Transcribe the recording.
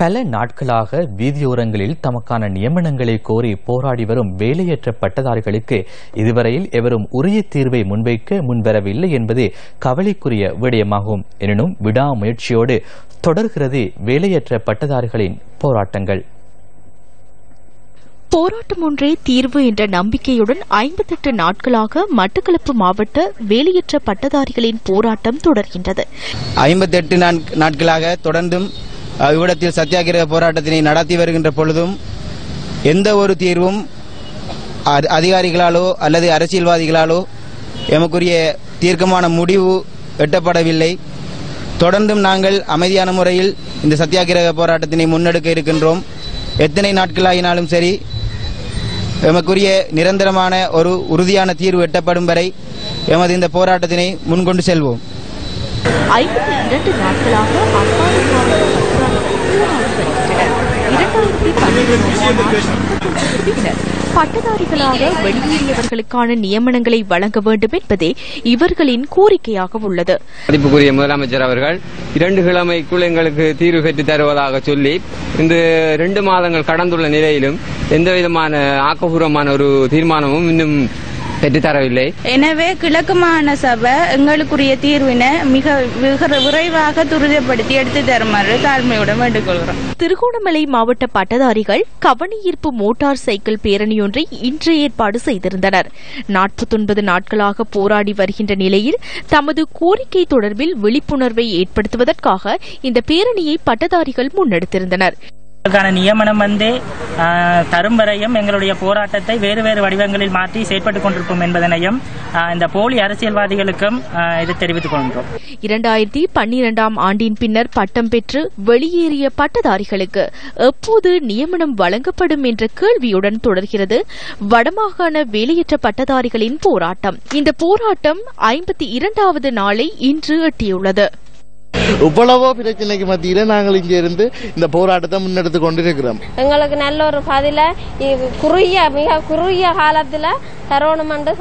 பல நாட்களாக வீதியோரங்களில் தமக்கான நியமனங்களை கோரி போராடி வரும் வேலையற்ற பட்டதாரிகளுக்கு இதுவரையில் எவரும் உரிய தீர்வை முன்வைக்க முன்வரவில்லை என்பதே கவலைக்குரிய விடயமாகும். எனினும் விடாமுயற்சியோடு தொடர்கிறது வேலையற்ற பட்டதாரிகளின் போராட்டங்கள். போராட்டம் ஒன்றே தீர்வு என்ற நம்பிக்கையுடன் ஐம்பத்தெட்டு நாட்களாக மட்டக்களப்பு மாவட்ட வேலையற்ற பட்டதாரிகளின் போராட்டம் தொடர்கின்றது. ஐம்பத்தெட்டு நாட்களாக தொடர்ந்தும் இவ்விடத்தில் சத்தியாகிரக போராட்டத்தினை நடத்தி வருகின்ற பொழுதும் எந்த ஒரு தீர்வும் அதிகாரிகளாலோ அல்லது அரசியல்வாதிகளாலோ எமக்குரிய தீர்க்கமான முடிவு எட்டப்படவில்லை. தொடர்ந்தும் நாங்கள் அமைதியான முறையில் இந்த சத்தியாகிரக போராட்டத்தினை முன்னெடுக்க இருக்கின்றோம். எத்தனை நாட்களாகினாலும் சரி எமக்குரிய நிரந்தரமான ஒரு உறுதியான தீர்வு எட்டப்படும் வரை எமது இந்த போராட்டத்தினை முன்கொண்டு செல்வோம். ஐம்பத்தி இரண்டு நாட்களாக இரண்டாயிரத்தி பன்னிரண்டு பட்டதாரிகளாக வெளியேறியவர்களுக்கான நியமனங்களை வழங்க வேண்டும் என்பதே இவர்களின் கோரிக்கையாக உள்ளது. மதிப்புக்குரிய முதலமைச்சர் அவர்கள் இரண்டு கிழமைக்குள் எங்களுக்கு தீர்வு பெற்று தருவதாக சொல்லி இந்த ரெண்டு மாதங்கள் கடந்துள்ள நிலையிலும் எந்த விதமான ஆக்கப்பூர்வமான ஒரு தீர்மானமும் இன்னும் பெற்றுத் தரவில்லை எனவே கிழக்கு மாகாண சபை எங்களுக்குரிய தீர்வினை மிக விக- விரைவாக துரிதப்படுத்தி எடுத்து தருமாறு தாழ்மையுடன் வேண்டுகொள்கிறோம் திருகோணமலை மாவட்ட பட்டதாரிகள் கவனஈர்ப்பு மோட்டார் சைக்கிள் பேரணியொன்றை இன்று ஏற்பாடு செய்திருந்தனர். நாற்பத்தொன்பது நாட்களாக போராடி வருகின்ற நிலையில் தமது கோரிக்கை தொடர்பில் விழிப்புணர்வை ஏற்படுத்துவதற்காக இந்த பேரணியை பட்டதாரிகள் முன்னெடுத்திருந்தனர். அதற்கான நியமனம் வந்து தரும் வரையும் எங்களுடைய போராட்டத்தை வேறு வேறு வடிவங்களில் மாற்றி செயற்பட்டுக் கொண்டிருப்போம் என்பதனையும் இந்த போலி அரசியல்வாதிகளுக்கும் இது தெரிவித்துக் கொள்கிறோம். இரண்டாயிரத்தி பன்னிரெண்டாம் ஆண்டின் பின்னர் பட்டம் பெற்று வெளியேறிய பட்டதாரிகளுக்கு எப்போது நியமனம் வழங்கப்படும் என்ற கேள்வியுடன் தொடர்கிறது. வடமாகாண வேலையற்ற பட்டதாரிகளின் போராட்டம். இந்த போராட்டம் ஐம்பத்தி இரண்டாவது நாளை இன்று எட்டியுள்ளது. இவ்வளவோ பிரச்சனைக்கு மத்தியில நாங்கள் இங்க இருந்து இந்த போராட்டத்தை முன்னெடுத்து கொண்டிருக்கிறோம். எங்களுக்கு நல்ல ஒரு பதில குறுகிய மிக குறுகிய காலத்துல தரணும் என்று